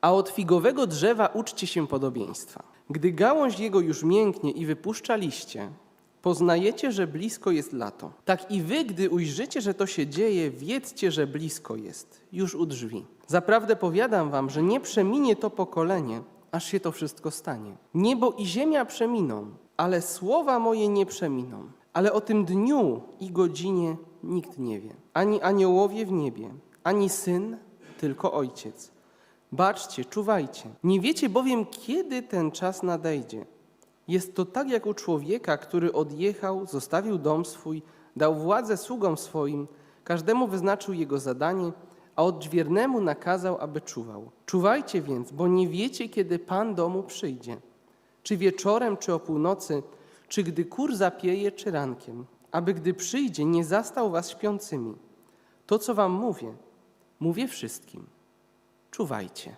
A od figowego drzewa uczcie się podobieństwa. Gdy gałąź jego już mięknie i wypuszcza liście, poznajecie, że blisko jest lato. Tak i wy, gdy ujrzycie, że to się dzieje, wiedzcie, że blisko jest, już u drzwi. Zaprawdę powiadam wam, że nie przeminie to pokolenie, aż się to wszystko stanie. Niebo i ziemia przeminą, ale słowa moje nie przeminą. Ale o tym dniu i godzinie nikt nie wie. Ani aniołowie w niebie, ani syn, tylko ojciec. Baczcie, czuwajcie. Nie wiecie bowiem, kiedy ten czas nadejdzie. Jest to tak jak u człowieka, który odjechał, zostawił dom swój, dał władzę sługom swoim, każdemu wyznaczył jego zadanie, a odźwiernemu nakazał, aby czuwał. Czuwajcie więc, bo nie wiecie, kiedy Pan domu przyjdzie. Czy wieczorem, czy o północy, czy gdy kur zapieje, czy rankiem, aby gdy przyjdzie, nie zastał was śpiącymi. To, co wam mówię, mówię wszystkim. Czuwajcie.